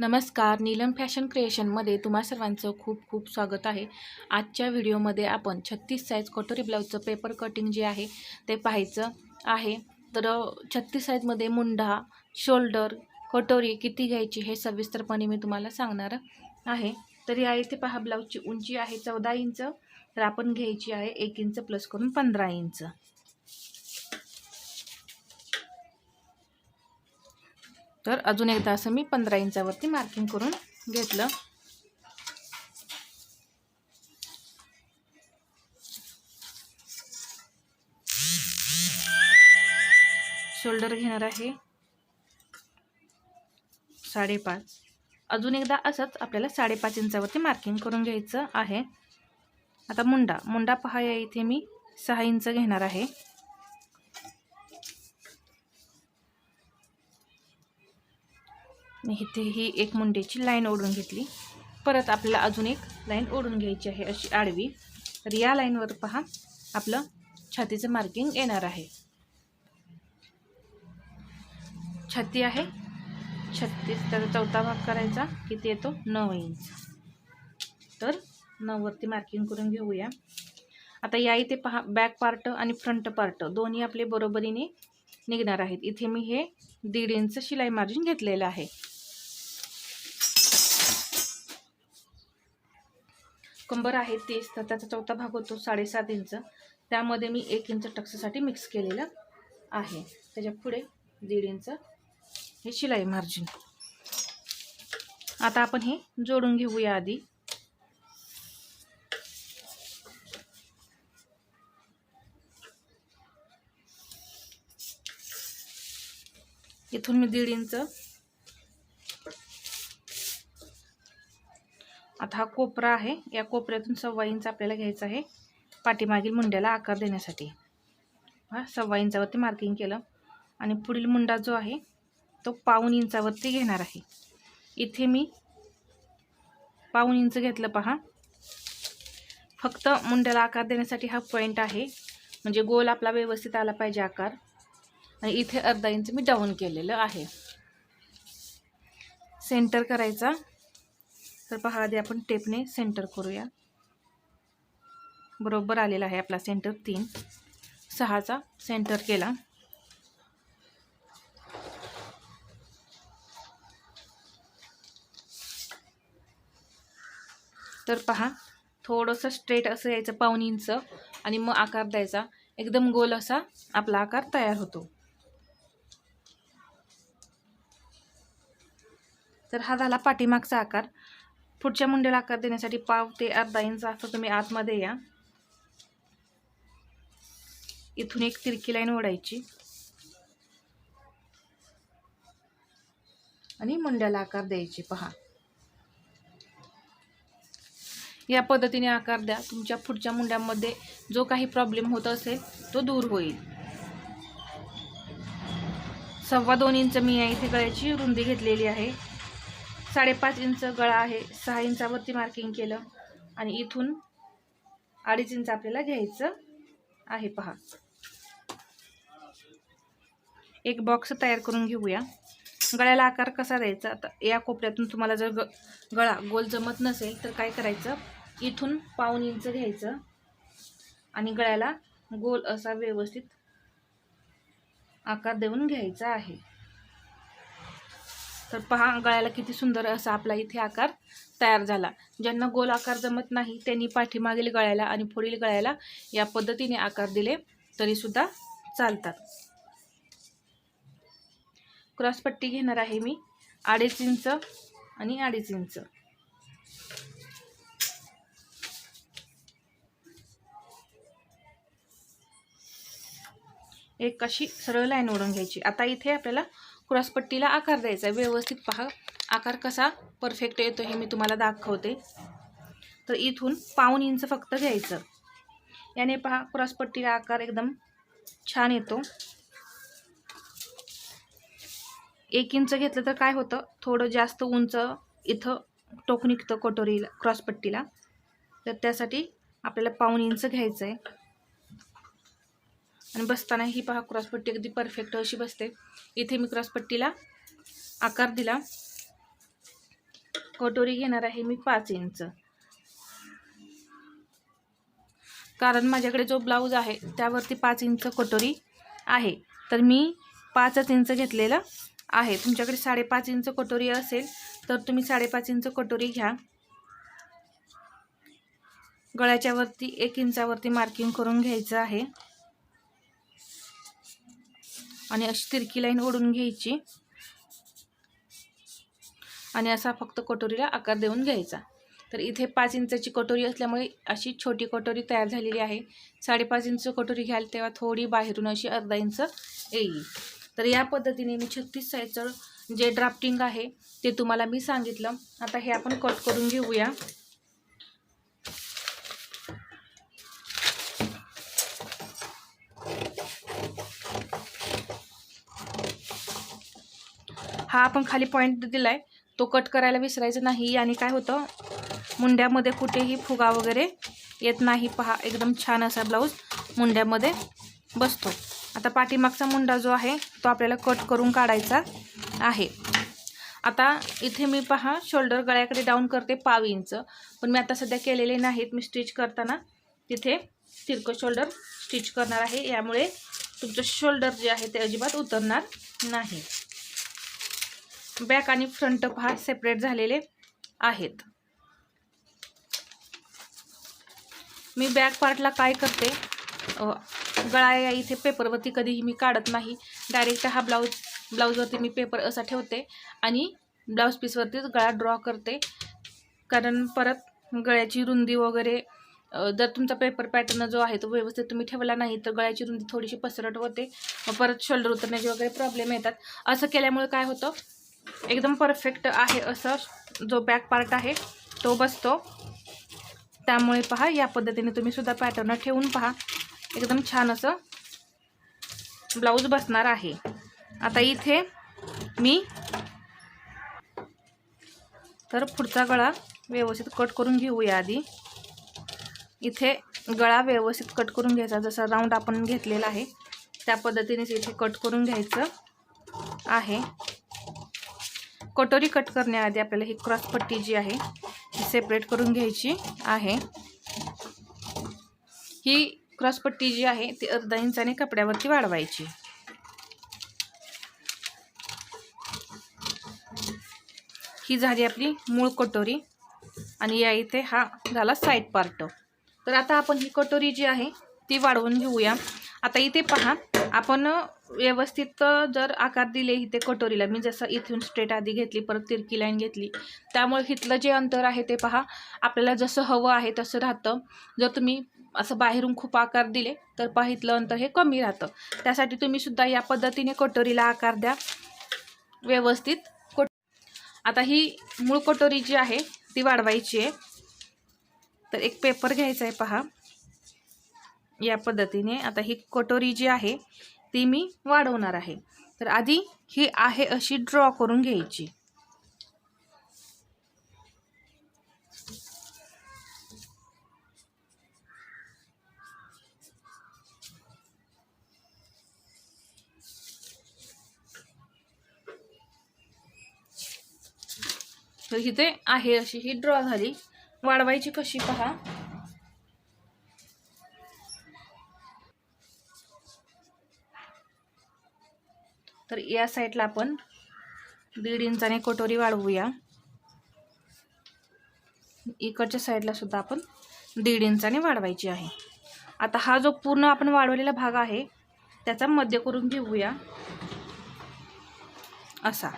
नमस्कार नीलम फॅशन क्रिएशनमध्ये तुम्हा सर्वांचं खूप खूप स्वागत आहे. आजच्या व्हिडिओमध्ये आपण छत्तीस साईज कटोरी ब्लाऊजचं पेपर कटिंग जे आहे ते पाहायचं आहे. तर छत्तीस साईजमध्ये मुंढा शोल्डर कटोरी किती घ्यायची हे सविस्तरपणे मी तुम्हाला सांगणार आहे. तर या इथे पहा ब्लाऊजची उंची आहे चौदा इंच तर आपण घ्यायची आहे एक इंच प्लस करून पंधरा इंच तर अजून एकदा असं मी पंधरा इंचावरती मार्किंग करून घेतलं. शोल्डर घेणार आहे. साडेपाच. अजून एकदा असंच आपल्याला साडेपाच इंचावरती मार्किंग करून घ्यायचं आहे. आता मुंडा. मुंडा पहा या इथे मी सहा इंच घेणार आहे. इथे ही एक मुंड्याची लाईन ओढून घेतली. परत आपल्याला अजून एक लाईन ओढून घ्यायची आहे अशी आडवी. तर या लाईनवर पहा आपलं छातीचं मार्किंग येणार आहे. छाती आहे. छत्तीस तर चौथा भाग करायचा. किती येतो? नऊ इंच. तर नऊवरती मार्किंग करून घेऊया. आता या इथे पहा बॅक पार्ट आणि फ्रंट पार्ट दोन्ही आपले बरोबरीने निघणार आहेत. इथे मी हे दीड इंच शिलाई मार्जिन घेतलेलं आहे. कंबर आहे तीस तर त्याचा चौथा भाग होतो साडेसात इंच. त्यामध्ये मी एक इंच टक्सासाठी मिक्स केलेलं आहे. त्याच्या पुढे दीड इंच. हे शिलाई मार्जिन आता आपण हे जोडून घेऊया आधी. इथून मी दीड इंच आता हा कोपरा आहे. या कोपऱ्यातून सव्वा इंच आपल्याला घ्यायचा आहे पाठीमागील मुंड्याला आकार देण्यासाठी. हा सव्वा इंचावरती मार्किंग केलं. आणि पुढील मुंडा जो आहे तो पाऊन इंचावरती घेणार आहे. इथे मी पाऊन इंच घेतलं पहा. फक्त मुंड्याला आकार देण्यासाठी हा पॉईंट आहे. म्हणजे गोल आपला व्यवस्थित आला पाहिजे आकार. आणि इथे अर्धा इंच मी डाऊन केलेलं आहे. सेंटर करायचा. तर पहा आधी आपण टेपने सेंटर करूया. बरोबर आलेला आहे आपला सेंटर तीन. सहाचा सेंटर केला. तर पहा थोडंसं स्ट्रेट असं यायचं पाऊन इंच आणि मग आकार द्यायचा. एकदम गोल असा आपला आकार तयार होतो. तर हा झाला पाठीमागचा आकार. पुढच्या मुंड्याला आकार देण्यासाठी पाव ते अर्धा इंच असं तुम्ही आतमध्ये या. इथून एक तिरकी लाईन ओढायची. आणि मुंड्याला आकार द्यायची पहा. या पद्धतीने आकार द्या. तुमच्या पुढच्या मुंड्यामध्ये जो काही प्रॉब्लेम होत असेल तो दूर होईल. सव्वा दोन इंच मी या इथे गळ्याची रुंदी घेतलेली आहे. साडेपाच इंच गळा आहे. सहा इंचावरती मार्किंग केलं. आणि इथून अडीच इंच आपल्याला घ्यायचं आहे. पहा. एक बॉक्स तयार करून घेऊया. गळ्याला आकार कसा द्यायचा? आता या कोपऱ्यातून तुम्हाला जर ग गळा गोल जमत नसेल तर काय करायचं? इथून पाऊन इंच घ्यायचं. आणि गळ्याला गोल असा व्यवस्थित आकार देऊन घ्यायचा आहे. तर पहा गळ्याला किती सुंदर असा आपला इथे आकार तयार झाला. ज्यांना गोल आकार जमत नाही त्यांनी पाठीमागील गळ्याला आणि पुढील गळ्याला या पद्धतीने आकार दिले तरीसुद्धा चालतात. क्रॉसपट्टी घेणार आहे मी. अडीच इंच आणि अडीच इंच. एक अशी सरळ लाईन ओढून घ्यायची. आता इथे आपल्याला क्रॉसपट्टीला आकार द्यायचा आहे. व्यवस्थित पहा आकार कसा परफेक्ट येतो हे मी तुम्हाला दाखवते. तर इथून पाऊन इंच फक्त घ्यायचं. याने पहा क्रॉसपट्टीला आकार एकदम छान येतो. एक इंच घेतलं तर काय होतं? थोडं जास्त उंच इथं टोक निघतं कटोरीला क्रॉसपट्टीला तर त्यासाठी आपल्याला पाऊन इंच घ्यायचं आहे आणि बसताना ही पहा क्रॉसपट्टी अगदी परफेक्ट अशी बसते. इथे मी क्रॉसपट्टीला आकार दिला. कटोरी घेणार आहे मी पाच इंच. कारण माझ्याकडे जो ब्लाऊज आहे त्यावरती पाच इंच कटोरी आहे. तर मी पाचच इंच घेतलेलं आहे. तुमच्याकडे साडेपाच इंच कटोरी असेल तर तुम्ही साडेपाच इंच कटोरी घ्या. गळ्याच्यावरती एक इंचावरती मार्किंग करून घ्यायचं आहे. आणि अशी तिरकी लाईन ओढून घ्यायची. आणि असा फक्त कटोरीला आकार देऊन घ्यायचा. तर इथे पाच इंचाची कटोरी असल्यामुळे अशी छोटी कटोरी तयार झालेली आहे. साडेपाच इंच कटोरी घ्याल तेव्हा थोडी बाहेरून अशी अर्धा इंच येईल. तर या पद्धतीने मी छत्तीस साईजचं जे ड्राफ्टिंग आहे ते तुम्हाला मी सांगितलं. आता हे आपण कट करून घेऊया. हा आपण खाली पॉईंट दिलाय. तो कट करायला विसरायचं नाही आणि काय होतं? मुंड्यामध्ये कुठेही फुगा वगैरे येत नाही. पहा एकदम छान असा ब्लाऊज मुंड्यामध्ये बसतो. आता पाठीमागचा मुंडा जो आहे तो आपल्याला कट करून काढायचा आहे. आता इथे मी पहा शोल्डर गळ्याकडे डाऊन करते पाव इंच पण मी आता सध्या केलेले नाहीत. मी स्टिच करताना तिथे तिरकं शोल्डर स्टिच करणार आहे. यामुळे तुमचं शोल्डर जे आहे ते अजिबात उतरणार नाही. बॅक आणि फ्रंट पहा सेपरेट झालेले आहेत. मी बॅक पार्टला काय करते? गळा या इथे पेपरवरती कधीही मी काढत नाही. डायरेक्ट हा ब्लाऊज ब्लाऊजवरती मी पेपर असा ठेवते आणि ब्लाऊज पीसवरतीच गळा ड्रॉ करते. कारण परत गळ्याची रुंदी वगैरे जर तुमचा पेपर पॅटर्न जो आहे तो व्यवस्थित तुम्ही ठेवला नाही तर गळ्याची रुंदी थोडीशी पसरट होते. परत शोल्डर उतरण्याचे वगैरे प्रॉब्लेम येतात. असं केल्यामुळे काय होतं? एकदम परफेक्ट आहे असं जो बॅक पार्ट आहे तो बसतो. त्यामुळे पहा या पद्धतीने तुम्ही सुद्धा पॅटर्न ठेवून पहा. एकदम छान असं ब्लाऊज बसणार आहे. आता इथे मी तर पुढचा गळा व्यवस्थित कट करून घेऊया आधी. इथे गळा व्यवस्थित कट करून घ्यायचा जसा राऊंड आपण घेतलेला आहे त्या पद्धतीनेच इथे कट करून घ्यायचं आहे. कटोरी कट करण्याआधी आपल्याला ही क्रॉसपट्टी जी आहे ती सेपरेट करून घ्यायची आहे. ही क्रॉसपट्टी जी आहे ती अर्धा इंचाने कपड्यावरती वाढवायची. ही झाली आपली मूळ कटोरी आणि या इथे हा झाला साईड पार्ट तर आता आपण ही कटोरी जी आहे ती वाढवून घेऊया. आता इथे पहा आपण व्यवस्थित जर आकार दिले इथे कटोरीला मी जसं इथून स्ट्रेट आधी घेतली परत तिरकी लाईन घेतली. त्यामुळे इथलं जे अंतर आहे ते पहा. आपल्याला जसं हवं आहे तसं राहतं. जर तुम्ही असं बाहेरून खूप आकार दिले तर पहा इथलं अंतर हे कमी राहतं. त्यासाठी तुम्ही सुद्धा या पद्धतीने कटोरीला आकार द्या. व्यवस्थित कोट आता ही मूळ कटोरी जी आहे ती वाढवायची आहे. तर एक पेपर घ्यायचा आहे पहा. या पद्धतीने आता ही कटोरी जी आहे ती मी वाढवणार आहे. तर आधी ही आहे अशी ड्रॉ करून घ्यायची. तर इथे आहे अशी ही ड्रॉ झाली. वाढवायची कशी पहा. तर या साईडला आपण दीड इंचाने कटोरी वाढवूया. इकडच्या साईडला सुद्धा आपण दीड इंचाने वाढवायची आहे. आता हा जो पूर्ण आपण वाढवलेला भाग आहे त्याचा मध्य करून घेऊया. असा.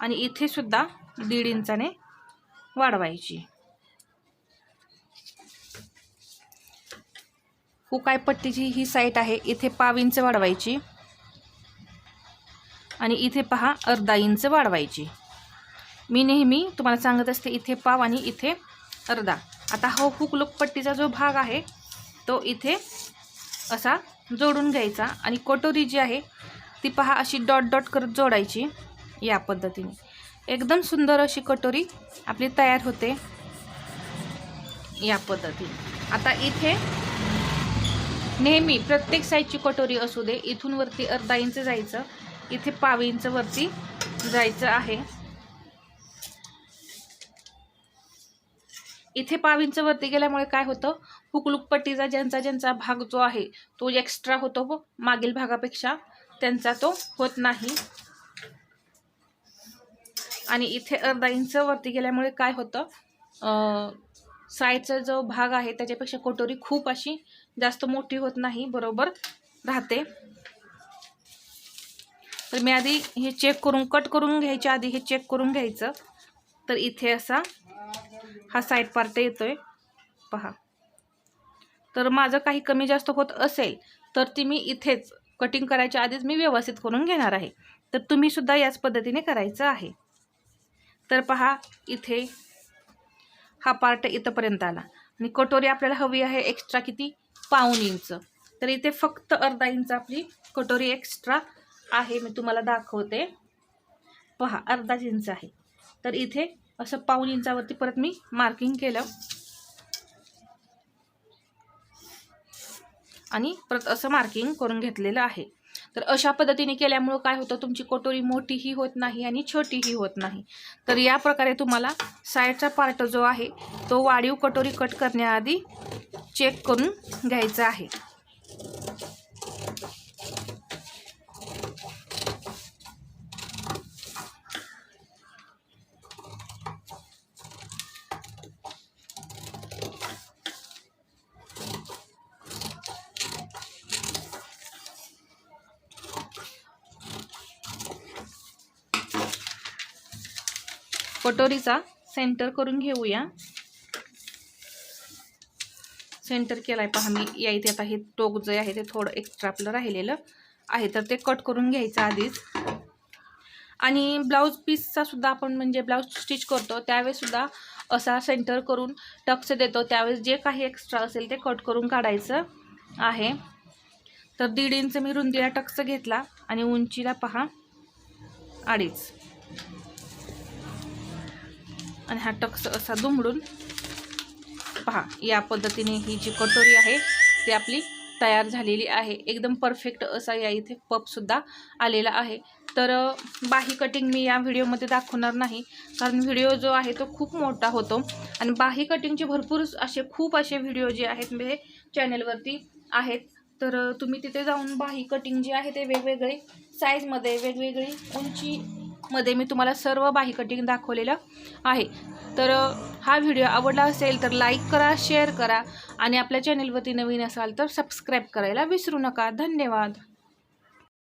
आणि इथे सुद्धा दीड इंचाने वाढवायची. हुकाय पट्टीची ही साईट आहे इथे पाव इंच वाढवायची. आणि इथे पहा अर्धा इंच वाढवायची. मी नेहमी तुम्हाला सांगत असते इथे पाव आणि इथे अर्धा. आता हा हुक लुकपट्टीचा जो भाग आहे तो इथे असा जोडून घ्यायचा आणि कटोरी जी आहे ती पहा अशी डॉट डॉट करत जोडायची या पद्धतीने. एकदम सुंदर अशी कटोरी आपली तयार होते या पद्धतीने. आता इथे नेहमी प्रत्येक साईजची कटोरी असू दे इथून वरती अर्धा इंच जायचं इथे पाव इंच वरती जायचं आहे. इथे पाव इंच वरती गेल्यामुळे काय होतं? हुकलुकपट्टीचा ज्यांचा ज्यांचा भाग जो आहे तो एक्स्ट्रा होतो व मागील भागापेक्षा त्यांचा तो होत नाही. आणि इथे अर्धा इंच वरती गेल्यामुळे काय होतं? साईडचा जो भाग आहे त्याच्यापेक्षा कटोरी खूप अशी जास्त मोठी होत नाही बरोबर राहते. तर मी आधी हे चेक करून कट करून घ्यायच्या आधी हे चेक करून घ्यायचं. तर इथे असा हा साईड पार्ट येतो आहे पहा. तर माझं काही कमी जास्त होत असेल तर ती मी इथेच कटिंग करायच्या आधीच मी व्यवस्थित करून घेणार आहे. तर तुम्हीसुद्धा याच पद्धतीने करायचं आहे. तर पहा इथे हा पार्ट इथंपर्यंत आला. आणि कटोरी आपल्याला हवी आहे एक्स्ट्रा किती? पाऊन इंच. तर इथे फक्त अर्धा इंच आपली कटोरी एक्स्ट्रा आहे मी तुम्हाला दाखवते. पहा अर्धाच इंच आहे. तर इथे असं पाऊन इंचावरती परत मी मार्किंग केलं. आणि परत असं मार्किंग करून घेतलेलं आहे. तर अशा पद्धतीने केल्यामुळं काय होतं तुमची कटोरी मोठीही होत नाही आणि छोटीही होत नाही. तर या प्रकारे तुम्हाला साईडचा पार्ट जो आहे तो वाढीव कटोरी कट करण्याआधी चेक करून घ्यायचा आहे. कटोरीचा सेंटर करून घेऊया. सेंटर केलाय पहा मी या इथे आता हे टोक जे आहे ते थोडं एक्स्ट्रा आपलं राहिलेलं आहे तर ते कट करून घ्यायचं आधीच. आणि ब्लाऊज पीसचा सुद्धा आपण म्हणजे ब्लाऊज स्टिच करतो त्यावेळेसुद्धा असा सेंटर करून टक्स देतो. त्यावेळेस जे काही एक्स्ट्रा असेल ते कट करून काढायचं आहे. तर दीड इंच मी रुंदीला टक्स घेतला आणि उंचीला पहा अडीच. आणि हा टक्स असा दुमडून पहा या पद्धतीने ही जी कटोरी आहे ती आपली तयार झालेली आहे. एकदम परफेक्ट असा या इथे पपसुद्धा आलेला आहे. तर बाही कटिंग मी या व्हिडिओमध्ये दाखवणार नाही कारण व्हिडिओ जो आहे तो खूप मोठा होतो. आणि बाही कटिंगचे भरपूर असे खूप असे व्हिडिओ जे आहेत म्हणजे चॅनलवरती आहेत. तर तुम्ही तिथे जाऊन बाही कटिंग जे आहे ते वेगवेगळे साईजमध्ये वेगवेगळी उंची मध्ये मी तुम्हाला सर्व बाही कटिंग दाखवलेलं आहे. तर हा व्हिडिओ आवडला असेल तर लाईक करा शेअर करा आणि आपल्या चॅनलवरती नवीन असाल तर सबस्क्राईब करायला विसरू नका. धन्यवाद.